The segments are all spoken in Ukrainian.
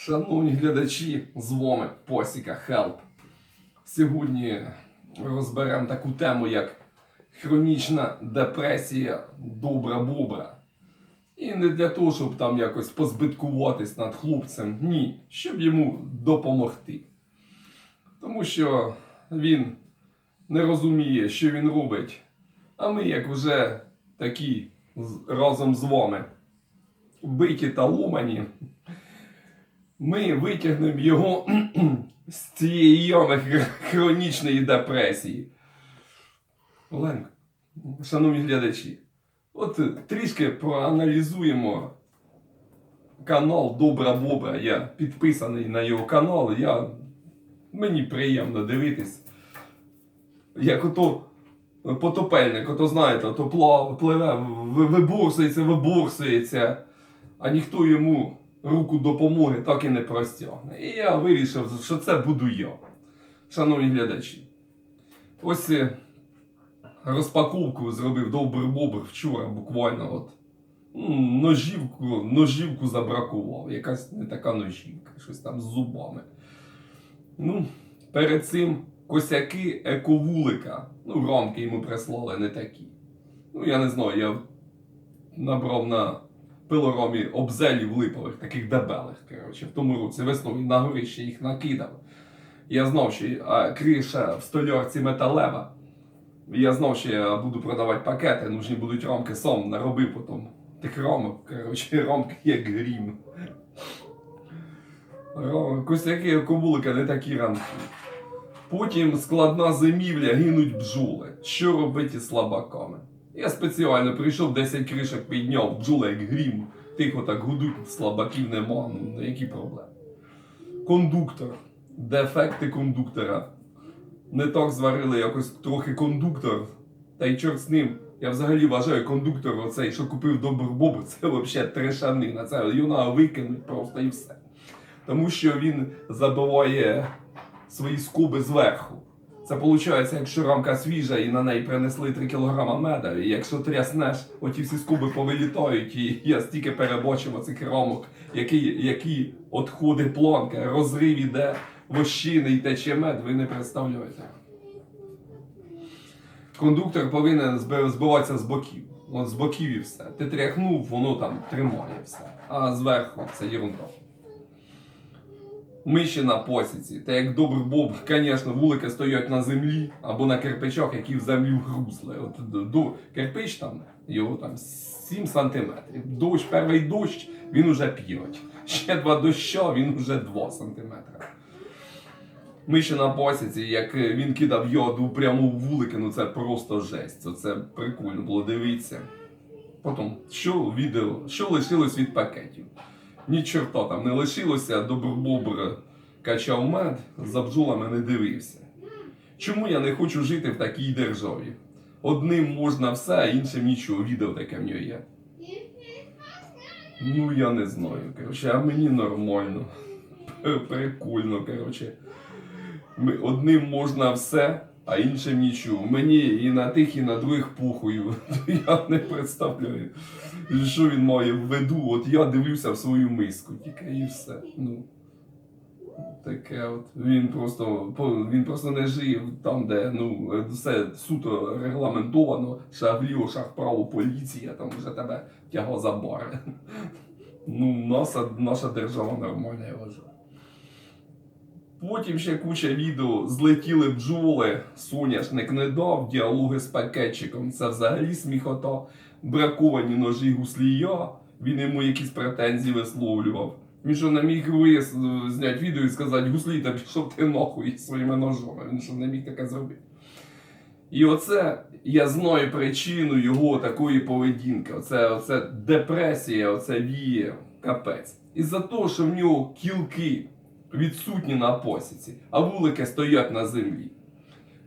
Шановні глядачі, з вами Посіка Хелп. Сьогодні розберемо таку тему, як хронічна депресія добра бобра. І не для того, щоб там якось позбиткуватись над хлопцем, ні, щоб йому допомогти. Тому що він не розуміє, що він робить. А ми, як вже такі разом з вами, биті та ломані, ми витягнемо його з цієї ями хронічної депресії. Оленко, шановні глядачі, от трішки проаналізуємо канал Добра Бобра. Я підписаний на його канал. Я... Мені приємно дивитись. Як ото потопельник, ото знаєте, плав, пливе, ви- виборсується, виборсується, а ніхто йому руку допомоги так і не простягне. І я вирішив, що це буду я. Шановні глядачі. Ось е, розпаковку зробив добрий бобр вчора буквально от. Ножівку, ножівку забракував. Якась не така ножівка, щось там з зубами. Ну, перед цим косяки ековулика. Ну, рамки йому прислали не такі. Ну, я не знаю, я набрав на пилоромі обзелів липових, таких дебелих. Коротше, в тому році весною на горище їх накидав. Я знав, що а, криша в столярці металева. Я знав, що я буду продавати пакети, нужні будуть рамки сам наробив потім. Тих рамок, коротше, рамки як грім. Косяки комулика не такі рамки. Потім складна зимівля гинуть бджоли. Що робити слабаками? Я спеціально прийшов 10 кришок підняв, бджоли як грім. Тихо так гудуть, слабаків нема. Ну, які проблеми? Кондуктор. Дефекти кондуктора. Не так зварили якось трохи кондуктор. Та й чорт з ним. Я взагалі вважаю кондуктор оцей, що купив добрий бобр, це взагалі трешанина. Це юна викинуть просто і все. Тому що він забиває свої скуби зверху. Це виходить, якщо рамка свіжа і на неї принесли 3 кг меда, і якщо тряснеш, оті всі скуби повилітають, і я стільки перебочив оцих рамок, які, які отходи планка, розрив іде, вощини і тече мед, ви не представляєте. Кондуктор повинен збиватися з боків. От з боків і все. Ти тряхнув, воно там тримає все. А зверху це ерунда. Ми ще на посіці. Та як добрий боб, звісно, вулики стоять на землі або на кирпичах, які в землю грузли. От до, кирпич там, його там 7 сантиметрів. Дощ, перший дощ, він уже 5. Ще два доща, він уже 2 сантиметри. Ще на посіці, як він кидав йоду прямо в вулики, ну це просто жесть. Це, прикольно було дивитися. Потім, що відео, що лишилось від пакетів? Ні чорта там не лишилося, добробобр качав мед, за бджолами не дивився. Чому я не хочу жити в такій державі? Одним можна все, а іншим нічого. Відео таке в нього є. Ну, я не знаю. Коротше, а мені нормально. Прикольно, коротше. Одним можна все, а іншим нічого. Мені і на тих, і на других похую. Я не представляю, що він має в виду. От я дивився в свою миску тільки і все. Ну. Таке от. Він просто, він просто не жив там, де ну, все суто регламентовано, шаг вліво, шаг поліція, там вже тебе тягла за бари. Ну, наша, наша держава нормальна, я вважаю. Потім ще куча відео злетіли бджоли, соняшник не дав, діалоги з пакетчиком. Це взагалі сміхота. Браковані ножі гуслія. Він йому якісь претензії висловлював. Він що не міг вис... зняти відео і сказати, гуслій, та пішов ти нахуй своїми ножами. Він що не міг таке зробити. І оце я знаю причину його такої поведінки. Оце, оце депресія, оце віє капець. І-за того, що в нього кілки відсутні на посіці, а вулики стоять на землі.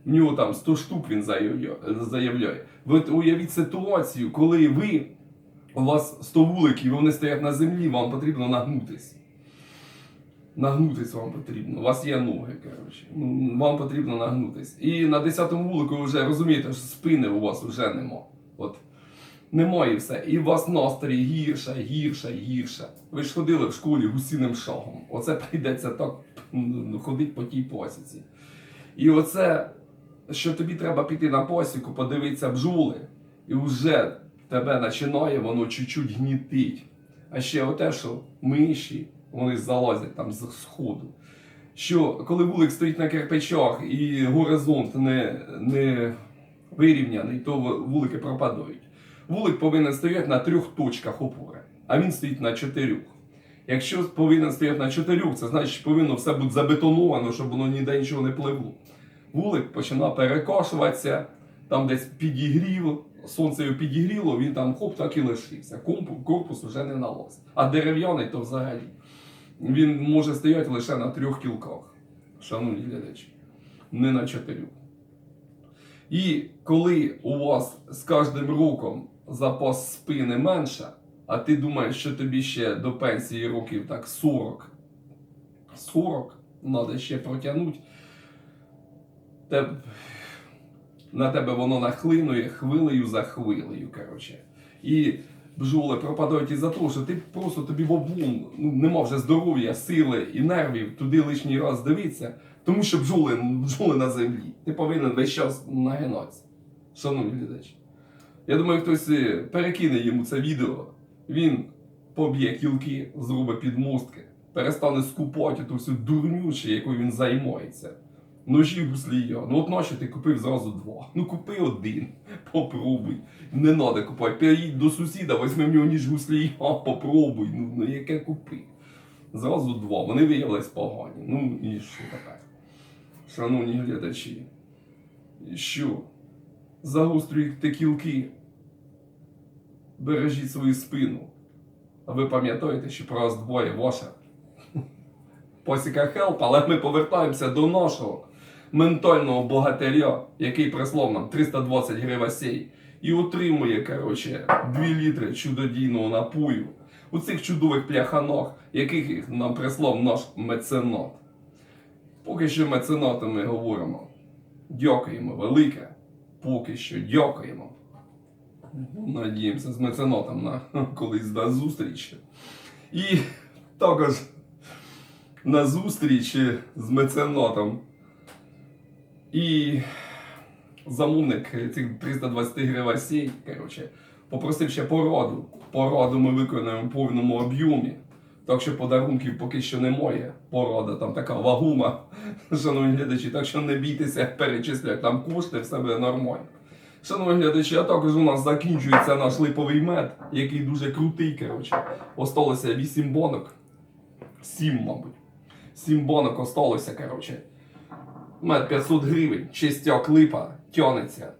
В нього там 100 штук він заявляє. Ви уявіть ситуацію, коли ви, у вас 100 вуликів, вони стоять на землі, вам потрібно нагнутися. Нагнутись вам потрібно. У вас є ноги, коротше. Ну, Вам потрібно нагнутись. І на 10-му вулику вже розумієте, що спини у вас вже нема. От. Немає все. І у вас настрій гірше, гірше, гірше. Ви ж ходили в школі гусіним шагом. Оце прийдеться так м, ходити по тій посіці. І оце, що тобі треба піти на посіку, подивитися бджоли, і вже тебе починає воно чуть-чуть гнітить. А ще оте, що миші, вони залазять там з сходу. Що коли вулик стоїть на кирпичах і горизонт не, не вирівняний, то вулики пропадають. Вулик повинен стояти на трьох точках опори, а він стоїть на чотирьох. Якщо повинен стояти на чотирьох, це значить повинно все бути забетоновано, щоб воно ніде нічого не пливло. Вулик починав перекошуватися, там десь підігрів, сонце його підігріло, він там хоп, так і лишився. Корпус, корпус вже не налазить. А дерев'яний то взагалі. Він може стояти лише на трьох кілках, шановні глядачі, не на чотирьох. І коли у вас з кожним роком запас спини менше, а ти думаєш, що тобі ще до пенсії років так 40, 40, треба ще протягнути, те, на тебе воно нахлинує хвилею за хвилею. Коротше. І бджоли пропадають із-за того, що ти просто тобі в облом, ну, нема вже здоров'я, сили і нервів туди лишній раз дивитися, тому що бджоли, бджоли на землі. Ти повинен весь час нагинатися. Шановні глядачі. Я думаю, хтось е, перекине йому це відео, він поб'є кілки, зробить підмостки, перестане скупати ту всю дурнючу, якою він займається. Ножі гуслія. Ну от нащо ти купив зразу два. Ну купи один, попробуй. Не треба купувати. Переїдь до сусіда, візьми в нього ніж гуслія, попробуй. Ну, ну яке купи. Зразу два. Вони виявились погані. Ну і що тепер? Шановні глядачі, що? Загострюйте кілки, бережіть свою спину. А ви пам'ятаєте, що про вас двоє ваша посіка хелп, але ми повертаємося до нашого ментального богатиря, який прислав нам 320 гривень і отримує, коротше, 2 літри чудодійного напою у цих чудових пляханах, яких нам прислав наш меценат. Поки що меценатами говоримо. Дякуємо велике. Поки що дякуємо. Надіємося з меценатом на колись на зустріч. І також на зустріч з меценатом. І замовник цих 320 гривень коротше, попросив ще пораду. Пораду ми виконуємо в повному об'ємі. Так що подарунків поки що немає. Порада там така вагума, шановні глядачі. Так що не бійтеся перечисляти там кошти, все буде нормально. Шановні глядачі, а також у нас закінчується наш липовий мед, який дуже крутий. коротше. Осталося 8 бонок. 7, мабуть. 7 бонок осталося, коротше. Мед 500 гривень, чистяк липа, тянеться.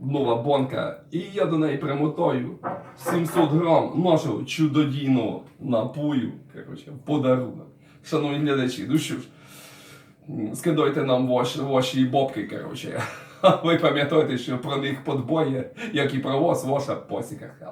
Нова бонка. І я до неї примотаю 700 грам нашого чудодійного напою. Коротше, подарунок. Шановні глядачі, ну що ж, скидайте нам ваші, ваші бобки, коротше. Ви пам'ятаєте, що про них подбоє, як і про вас, ваша посіка.